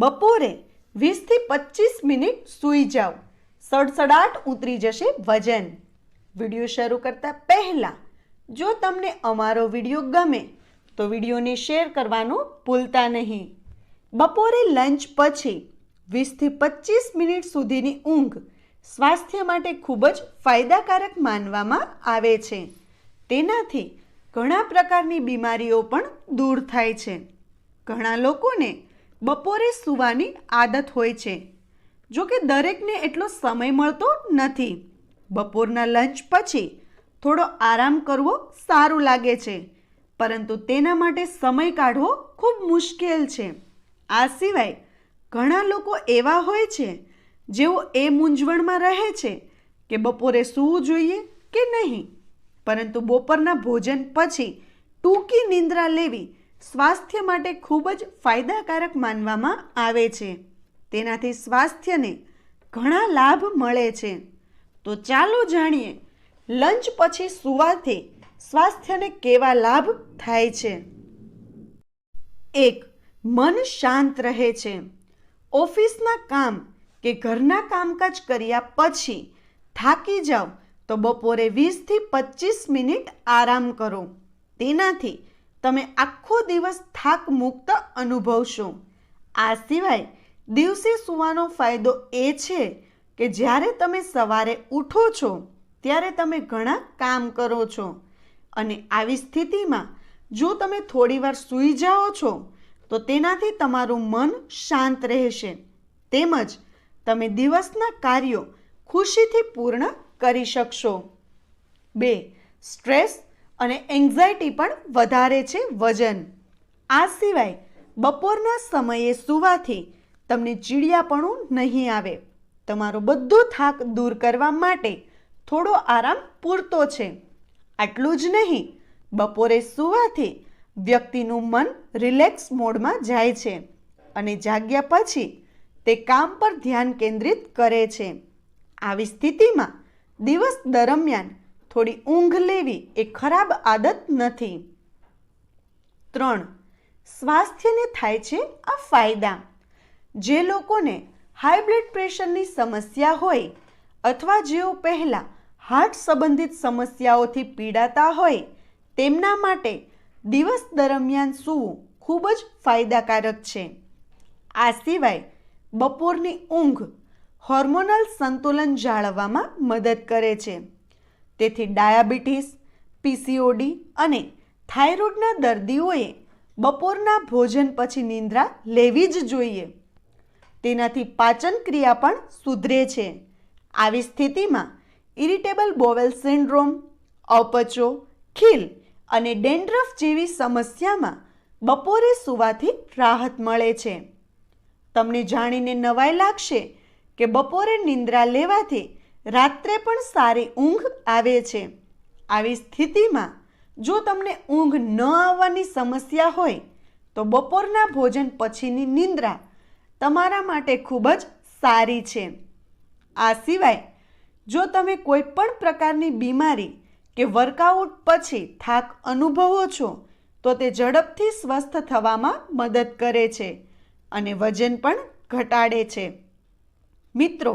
બપોરે વીસથી પચીસ મિનિટ સૂઈ જાઓ. સડસડાટ ઉતરી જશે વજન. વીડિયો શરૂ કરતા પહેલાં, જો તમને અમારો વીડિયો ગમે, તો વિડીયોને શેર કરવાનું ભૂલતા નહીં. બપોરે લંચ પછી વીસથી પચીસ મિનિટ સુધીની ઊંઘ સ્વાસ્થ્ય માટે ખૂબ જ ફાયદાકારક માનવામાં આવે છે. તેનાથી ઘણા પ્રકારની બીમારીઓ પણ દૂર થાય છે. ઘણા લોકોને બપોરે સૂવાની આદત હોય છે. જો કે દરેકને એટલો સમય મળતો નથી. બપોરના લંચ પછી થોડો આરામ કરવો સારું લાગે છે, પરંતુ તેના માટે સમય કાઢવો ખૂબ મુશ્કેલ છે. આ સિવાય ઘણા લોકો એવા હોય છે, જેઓ એ મૂંઝવણમાં રહે છે કે બપોરે સૂવું જોઈએ કે નહીં. પરંતુ બપોરના ભોજન પછી ટૂંકી નિંદ્રા લેવી સ્વાસ્થ્ય માટે ખૂબ જ ફાયદાકારક માનવામાં આવે છે. તેનાથી સ્વાસ્થ્યને ઘણા લાભ મળે છે. તો ચાલો જાણીએ, લંચ પછી સૂવાથી સ્વાસ્થ્યને કેવા લાભ થાય છે? એક, મન શાંત રહે છે. ઓફિસના કામ કે ઘરના કામકાજ કર્યા પછી થાકી જાઓ તો બપોરે વીસથી પચીસ મિનિટ આરામ કરો. તેનાથી તમે આખો દિવસ થાક મુક્ત અનુભવશો. આ સિવાય દિવસે સૂવાનો ફાયદો એ છે કે જ્યારે તમે સવારે ઉઠો છો, ત્યારે તમે ઘણા કામ કરો છો. અને આવી સ્થિતિમાં જો તમે થોડીવાર સૂઈ જાઓ છો, તો તેનાથી તમારું મન શાંત રહેશે. તેમજ તમે દિવસના કાર્યો ખુશીથી પૂર્ણ કરી શકશો. બે, સ્ટ્રેસ અને એન્ઝાયટી પણ વધારે છે વજન. આ સિવાય બપોરના સમયે સૂવાથી તમને ચીડિયાપણું નહીં આવે. તમારો બધો થાક દૂર કરવા માટે થોડો આરામ પૂરતો છે. આટલું જ નહીં, બપોરે સૂવાથી વ્યક્તિનું મન રિલેક્સ મોડમાં જાય છે અને જાગ્યા પછી તે કામ પર ધ્યાન કેન્દ્રિત કરે છે. આવી સ્થિતિમાં દિવસ દરમિયાન થોડી ઊંઘ લેવી એ ખરાબ આદત નથી. ત્રણ, સ્વાસ્થ્યને થાય છે આ ફાયદા. જે લોકોને હાઈ બ્લડ પ્રેશરની સમસ્યા હોય અથવા જેઓ પહેલાં હાર્ટ સંબંધિત સમસ્યાઓથી પીડાતા હોય, તેમના માટે દિવસ દરમિયાન સૂવું ખૂબ જ ફાયદાકારક છે. આ સિવાય બપોરની ઊંઘ હોર્મોનલ સંતુલન જાળવવામાં મદદ કરે છે. તેથી ડાયાબિટીસ, પીસીઓડી અને થાઇરોઇડના દર્દીઓએ બપોરના ભોજન પછી નિંદ્રા લેવી જ જોઈએ. તેનાથી પાચન ક્રિયા પણ સુધરે છે. આવી સ્થિતિમાં ઇરિટેબલ બોવેલ સિન્ડ્રોમ, અપચો, ખીલ અને ડેન્ડ્રફ જેવી સમસ્યામાં બપોરે સૂવાથી રાહત મળે છે. તમને જાણીને નવાઈ લાગશે કે બપોરે નિંદ્રા લેવાથી રાત્રે પણ સારી ઊંઘ આવે છે. આવી સ્થિતિમાં જો તમને ઊંઘ ન આવવાની સમસ્યા હોય, તો બપોરના ભોજન પછીની નિંદ્રા તમારા માટે ખૂબ જ સારી છે. આ સિવાય, જો તમે કોઈ પણ પ્રકારની બીમારી કે વર્કઆઉટ પછી થાક અનુભવો છો, તો તે ઝડપથી સ્વસ્થ થવામાં મદદ કરે છે અને વજન પણ ઘટાડે છે. મિત્રો